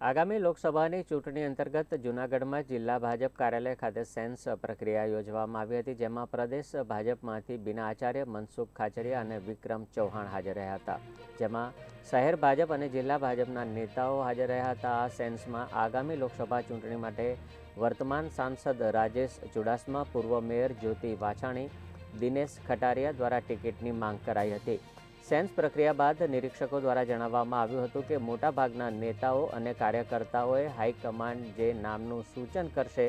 આગામી લોકસભાની ચૂંટણી અંતર્ગત જૂનાગઢમાં જિલ્લા ભાજપ કાર્યાલય ખાતે સેન્સ પ્રક્રિયા યોજવામાં આવી હતી, જેમાં પ્રદેશ ભાજપમાંથી બિના આચાર્ય મનસુખ ખાચરિયા અને વિક્રમ ચૌહાણ હાજર રહ્યા હતા. જેમાં શહેર ભાજપ અને જિલ્લા ભાજપના નેતાઓ હાજર રહ્યા હતા. આ સેન્સમાં આગામી લોકસભા ચૂંટણી માટે વર્તમાન સાંસદ રાજેશ ચુડાસમા, પૂર્વ મેયર જ્યોતિ વાછાણી, દિનેશ ખટારિયા દ્વારા ટિકિટની માંગ કરાઈ હતી. સેન્સ પ્રક્રિયા બાદ નિરીક્ષકો દ્વારા જણાવવામાં આવ્યું હતું કે મોટાભાગના નેતાઓ અને કાર્યકર્તાઓએ હાઈકમાન્ડ જે નામનું સૂચન કરશે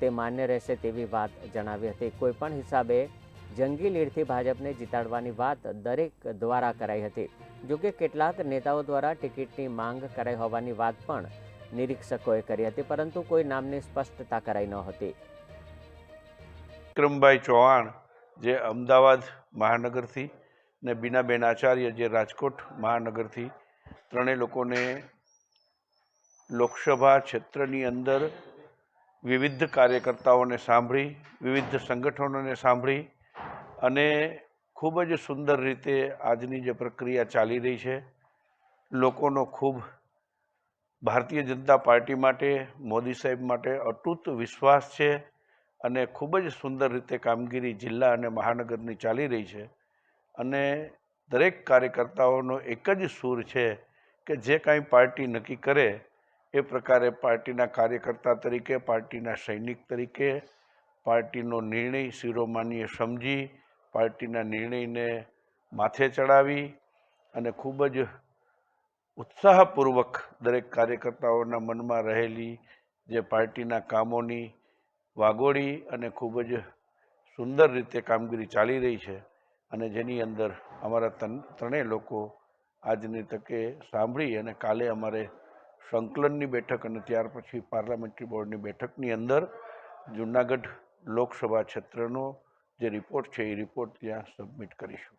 તે માન્ય રહેશે તેવી વાત જણાવી હતી. કોઈપણ હિસાબે જંગી લીડથી ભાજપને જીતાડવાની વાત દરેક દ્વારા કરાઈ હતી. જોકે કેટલાક નેતાઓ દ્વારા ટિકિટની માંગ કરાઈ હોવાની વાત પણ નિરીક્ષકોએ કરી હતી, પરંતુ કોઈ નામની સ્પષ્ટતા કરાઈ નહોતી વિક્રમભાઈ ચૌહાણ જે અમદાવાદ મહાનગરથી ને બીનાબેન આચાર્ય જે રાજકોટ મહાનગરથી ત્રણેય લોકોને લોકસભા ક્ષેત્રની અંદર વિવિધ કાર્યકર્તાઓને સાંભળી, વિવિધ સંગઠનોને સાંભળી અને ખૂબ જ સુંદર રીતે આજની જે પ્રક્રિયા ચાલી રહી છે. લોકોનો ખૂબ ભારતીય જનતા પાર્ટી માટે, મોદી સાહેબ માટે અતૂટ વિશ્વાસ છે અને ખૂબ જ સુંદર રીતે કામગીરી જિલ્લા અને મહાનગરની ચાલી રહી છે. અને દરેક કાર્યકર્તાઓનો એક જ સૂર છે કે જે કાંઈ પાર્ટી નક્કી કરે, એ પ્રકારે પાર્ટીના કાર્યકર્તા તરીકે, પાર્ટીના સૈનિક તરીકે, પાર્ટીનો નિર્ણય શિરોમાનીએ સમજી, પાર્ટીના નિર્ણયને માથે ચડાવી અને ખૂબ જ ઉત્સાહપૂર્વક દરેક કાર્યકર્તાઓના મનમાં રહેલી જે પાર્ટીના કામોની વાગોળી અને ખૂબ જ સુંદર રીતે કામગીરી ચાલી રહી છે. અને જેની અંદર અમારા તન, ત્રણેય લોકો આજની તકે સાંભળી અને કાલે અમારે સંકલનની બેઠક અને ત્યાર પછી પાર્લામેન્ટરી બોર્ડની બેઠકની અંદર જુનાગઢ લોકસભા ક્ષેત્રનો જે રિપોર્ટ છે, એ રિપોર્ટ ત્યાં સબમિટ કરીશું.